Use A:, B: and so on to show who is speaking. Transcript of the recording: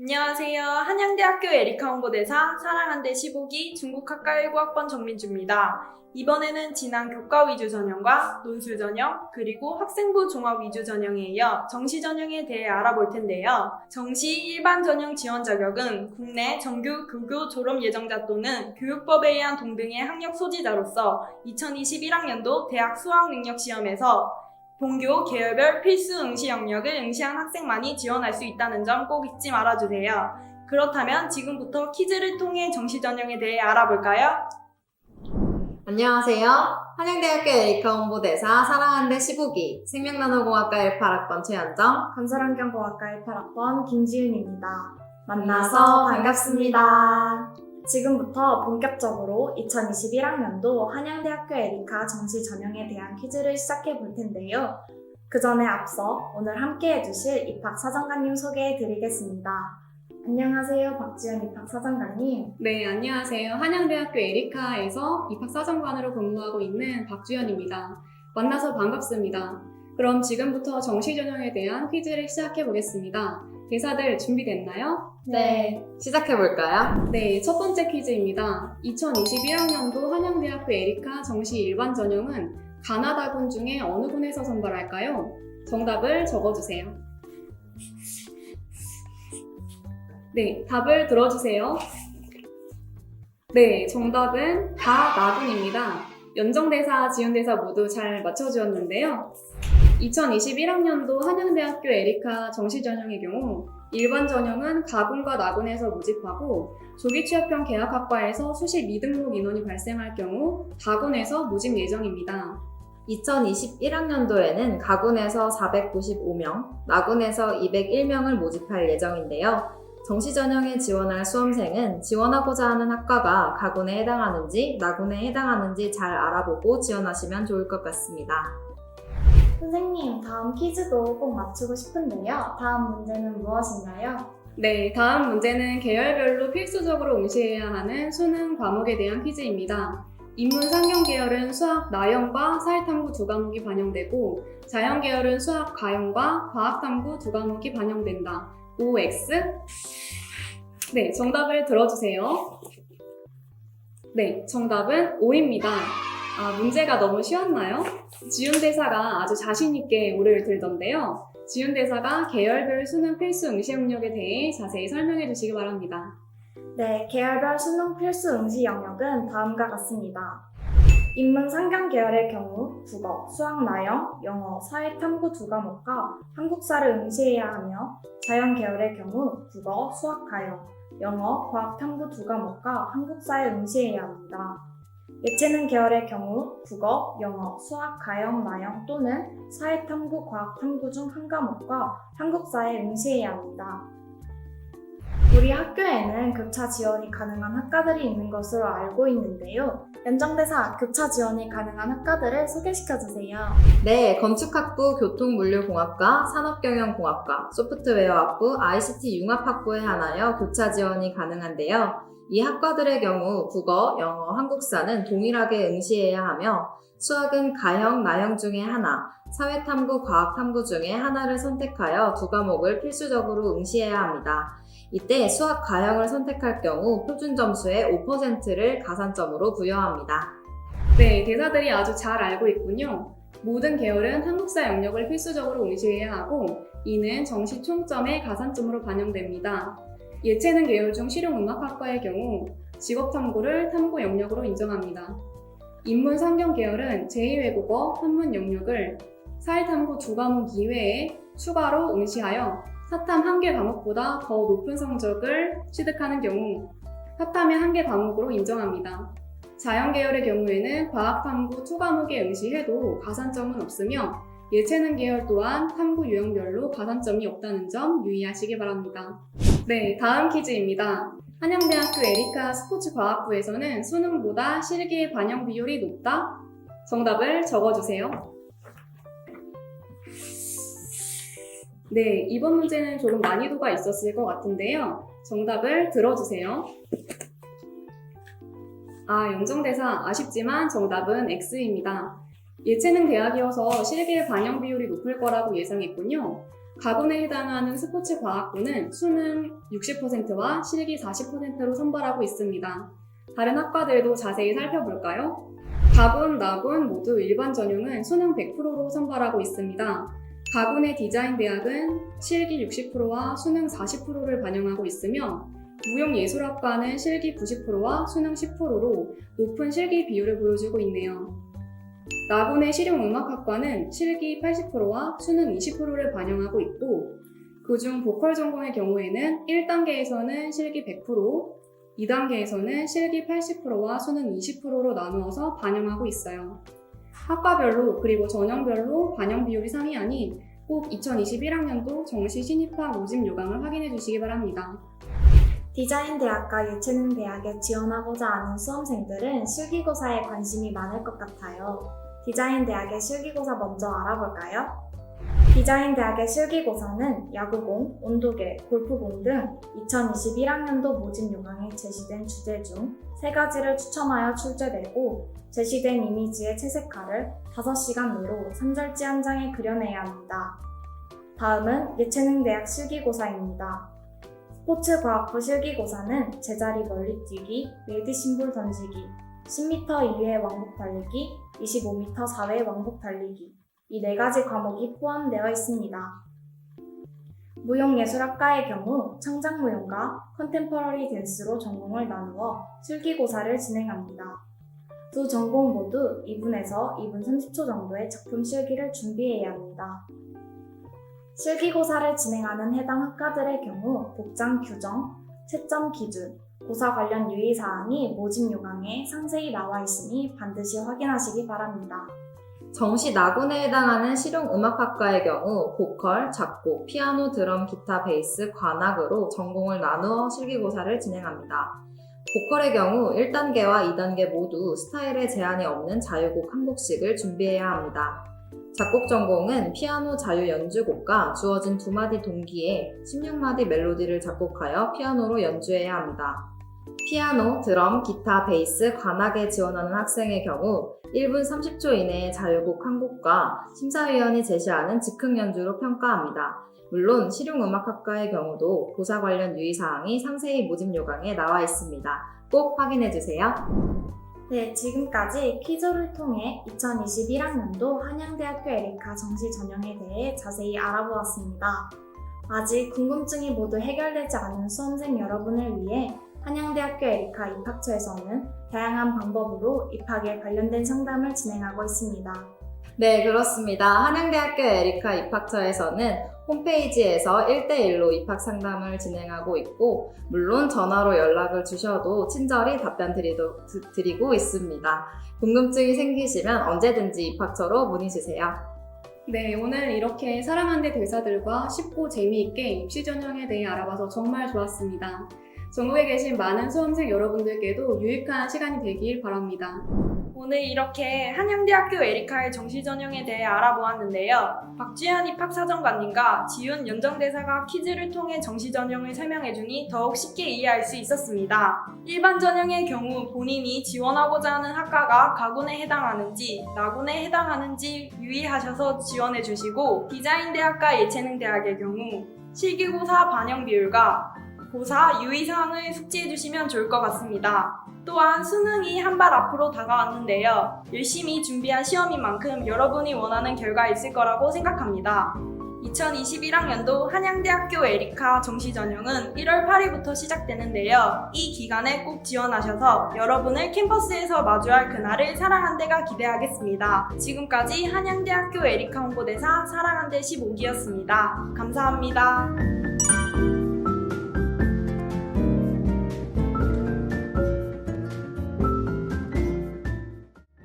A: 안녕하세요. 한양대학교 에리카 홍보대사 사랑한대 15기 중국학과 19학번 정민주입니다. 이번에는 지난 교과 위주 전형과 논술 전형, 그리고 학생부 종합 위주 전형에 이어 정시 전형에 대해 알아볼 텐데요. 정시 일반 전형 지원 자격은 국내 정규 교교 졸업 예정자 또는 교육법에 의한 동등의 학력 소지자로서 2021학년도 대학 수학 능력 시험에서 본교 계열별 필수 응시 영역을 응시한 학생만이 지원할 수 있다는 점 꼭 잊지 말아주세요. 그렇다면 지금부터 퀴즈를 통해 정시 전형에 대해 알아볼까요?
B: 안녕하세요. 한양대학교 에리카 홍보대사 사랑한대 15기 생명나노공학과 18학번 최현정
C: 건설환경공학과 18학번 김지윤입니다. 만나서 반갑습니다. 지금부터 본격적으로 2021학년도 한양대학교 에리카 정시 전형에 대한 퀴즈를 시작해 볼 텐데요. 그 전에 앞서 오늘 함께 해주실 입학사정관님 소개해 드리겠습니다. 안녕하세요. 박지연 입학사정관님.
D: 네, 안녕하세요. 한양대학교 에리카에서 입학사정관으로 근무하고 있는 박주연입니다. 만나서 반갑습니다. 그럼 지금부터 정시 전형에 대한 퀴즈를 시작해 보겠습니다. 대사들 준비됐나요?
C: 네.
B: 시작해볼까요?
D: 네, 첫 번째 퀴즈입니다. 2021학년도 한양대학교 에리카 정시 일반 전형은 가나다군 중에 어느 군에서 선발할까요? 정답을 적어주세요. 네, 답을 들어주세요. 네, 정답은 가나군입니다. 연정대사, 지연대사 모두 잘 맞춰주었는데요. 2021학년도 한양대학교 에리카 정시 전형의 경우 일반 전형은 가군과 나군에서 모집하고 조기 취업형 계약학과에서 수시 미등록 인원이 발생할 경우 다군에서 모집 예정입니다.
B: 2021학년도에는 가군에서 495명, 나군에서 201명을 모집할 예정인데요. 정시 전형에 지원할 수험생은 지원하고자 하는 학과가 가군에 해당하는지 나군에 해당하는지 잘 알아보고 지원하시면 좋을 것 같습니다.
C: 선생님, 다음 퀴즈도 꼭 맞추고 싶은데요. 다음 문제는 무엇인가요?
D: 네, 다음 문제는 계열별로 필수적으로 응시해야 하는 수능 과목에 대한 퀴즈입니다. 인문 상경 계열은 수학 나형과 사회탐구 두 과목이 반영되고 자연 계열은 수학 가형과 과학탐구 두 과목이 반영된다. OX? 네, 정답을 들어주세요. 네, 정답은 O입니다. 아, 문제가 너무 쉬웠나요? 지윤 대사가 아주 자신있게 오를 들던데요. 지윤 대사가 계열별 수능 필수 응시 영역에 대해 자세히 설명해 주시기 바랍니다.
C: 네, 계열별 수능 필수 응시 영역은 다음과 같습니다. 인문 상경 계열의 경우 국어, 수학 나형, 영어, 사회 탐구 두 과목과 한국사를 응시해야 하며 자연 계열의 경우 국어, 수학 가형, 영어, 과학 탐구 두 과목과 한국사에 응시해야 합니다. 예체능 계열의 경우 국어, 영어, 수학, 가형, 나형 또는 사회 탐구, 과학 탐구 중 한 과목과 한국사에 응시해야 합니다. 우리 학교에는 교차 지원이 가능한 학과들이 있는 것으로 알고 있는데요. 연정대사 교차 지원이 가능한 학과들을 소개시켜 주세요.
B: 네, 건축학부, 교통물류공학과, 산업경영공학과, 소프트웨어학부, ICT 융합학부에 한하여 교차 지원이 가능한데요. 이 학과들의 경우 국어, 영어, 한국사는 동일하게 응시해야 하며 수학은 가형, 나형 중에 하나, 사회탐구, 과학탐구 중에 하나를 선택하여 두 과목을 필수적으로 응시해야 합니다. 이때 수학 가형을 선택할 경우 표준 점수의 5%를 가산점으로 부여합니다.
D: 네, 대사들이 아주 잘 알고 있군요. 모든 계열은 한국사 영역을 필수적으로 응시해야 하고 이는 정시 총점의 가산점으로 반영됩니다. 예체능 계열 중 실용음악학과의 경우 직업탐구를 탐구 영역으로 인정합니다. 인문 상경 계열은 제2외국어 한문 영역을 사회탐구 두 과목 이외에 추가로 응시하여 사탐 한 개 과목보다 더 높은 성적을 취득하는 경우 사탐의 한 개 과목으로 인정합니다. 자연 계열의 경우에는 과학 탐구 투 과목에 응시해도 가산점은 없으며 예체능 계열 또한 탐구 유형별로 가산점이 없다는 점 유의하시기 바랍니다. 네, 다음 퀴즈입니다. 한양대학교 에리카 스포츠과학부에서는 수능보다 실기의 반영 비율이 높다? 정답을 적어주세요. 네, 이번 문제는 조금 난이도가 있었을 것 같은데요. 정답을 들어주세요. 아, 영정대사 아쉽지만 정답은 X입니다. 예체능 대학이어서 실기의 반영 비율이 높을 거라고 예상했군요. 가군에 해당하는 스포츠 과학부는 수능 60%와 실기 40%로 선발하고 있습니다. 다른 학과들도 자세히 살펴볼까요? 가군, 나군 모두 일반 전형은 수능 100%로 선발하고 있습니다. 가군의 디자인 대학은 실기 60%와 수능 40%를 반영하고 있으며 무용예술학과는 실기 90%와 수능 10%로 높은 실기 비율을 보여주고 있네요. 나군의 실용음악학과는 실기 80%와 수능 20%를 반영하고 있고 그중 보컬 전공의 경우에는 1단계에서는 실기 100%, 2단계에서는 실기 80%와 수능 20%로 나누어서 반영하고 있어요. 학과별로 그리고 전형별로 반영 비율이 상이하니 꼭 2021학년도 정시 신입학 모집 요강을 확인해 주시기 바랍니다.
C: 디자인 대학과 예체능 대학에 지원하고자 하는 수험생들은 실기고사에 관심이 많을 것 같아요. 디자인 대학의 실기고사 먼저 알아볼까요? 디자인 대학의 실기고사는 야구공, 온도계, 골프공 등 2021학년도 모집 요강에 제시된 주제 중 세 가지를 추첨하여 출제되고 제시된 이미지의 채색화를 5시간 내로 3절지 한 장에 그려내야 합니다. 다음은 예체능 대학 실기고사입니다. 스포츠과학부 실기고사는 제자리 멀리뛰기, 레드 심볼 던지기, 10m 이외의 왕복 달리기, 25m 사회 왕복 달리기 이 네 가지 과목이 포함되어 있습니다. 무용예술학과의 경우 창작무용과 컨템퍼러리 댄스로 전공을 나누어 실기고사를 진행합니다. 두 전공 모두 2분에서 2분 30초 정도의 작품 실기를 준비해야 합니다. 실기고사를 진행하는 해당 학과들의 경우 복장 규정, 채점 기준, 고사 관련 유의사항이 모집 요강에 상세히 나와 있으니 반드시 확인하시기 바랍니다.
B: 정시 나군에 해당하는 실용음악학과의 경우 보컬, 작곡, 피아노, 드럼, 기타, 베이스, 관악으로 전공을 나누어 실기고사를 진행합니다. 보컬의 경우 1단계와 2단계 모두 스타일에 제한이 없는 자유곡 한 곡씩을 준비해야 합니다. 작곡 전공은 피아노 자유 연주곡과 주어진 두 마디 동기에 16마디 멜로디를 작곡하여 피아노로 연주해야 합니다. 피아노, 드럼, 기타, 베이스, 관악에 지원하는 학생의 경우 1분 30초 이내의 자유곡 한 곡과 심사위원이 제시하는 즉흥 연주로 평가합니다. 물론 실용음악학과의 경우도 고사 관련 유의사항이 상세히 모집 요강에 나와 있습니다. 꼭 확인해주세요.
C: 네, 지금까지 퀴즈를 통해 2021학년도 한양대학교 에리카 정시 전형에 대해 자세히 알아보았습니다. 아직 궁금증이 모두 해결되지 않은 수험생 여러분을 위해 한양대학교 에리카 입학처에서는 다양한 방법으로 입학에 관련된 상담을 진행하고 있습니다.
B: 네, 그렇습니다. 한양대학교 에리카 입학처에서는 홈페이지에서 1대1로 입학 상담을 진행하고 있고, 물론 전화로 연락을 주셔도 친절히 답변 드리도, 드- 드리고 있습니다. 궁금증이 생기시면 언제든지 입학처로 문의 주세요.
D: 네, 오늘 이렇게 사랑한대 대사들과 쉽고 재미있게 입시 전형에 대해 알아봐서 정말 좋았습니다. 전국에 계신 많은 수험생 여러분들께도 유익한 시간이 되길 바랍니다.
A: 오늘 이렇게 한양대학교 에리카의 정시 전형에 대해 알아보았는데요. 박주현 입학사정관님과 지훈 연정대사가 퀴즈를 통해 정시 전형을 설명해주니 더욱 쉽게 이해할 수 있었습니다. 일반 전형의 경우 본인이 지원하고자 하는 학과가 가군에 해당하는지 나군에 해당하는지 유의하셔서 지원해주시고 디자인대학과 예체능대학의 경우 실기고사 반영 비율과 고사 유의사항을 숙지해 주시면 좋을 것 같습니다. 또한 수능이 한 발 앞으로 다가왔는데요. 열심히 준비한 시험인 만큼 여러분이 원하는 결과 있을 거라고 생각합니다. 2021학년도 한양대학교 에리카 정시 전형은 1월 8일부터 시작되는데요. 이 기간에 꼭 지원하셔서 여러분을 캠퍼스에서 마주할 그날을 사랑한대가 기대하겠습니다. 지금까지 한양대학교 에리카 홍보대사 사랑한대 15기였습니다. 감사합니다.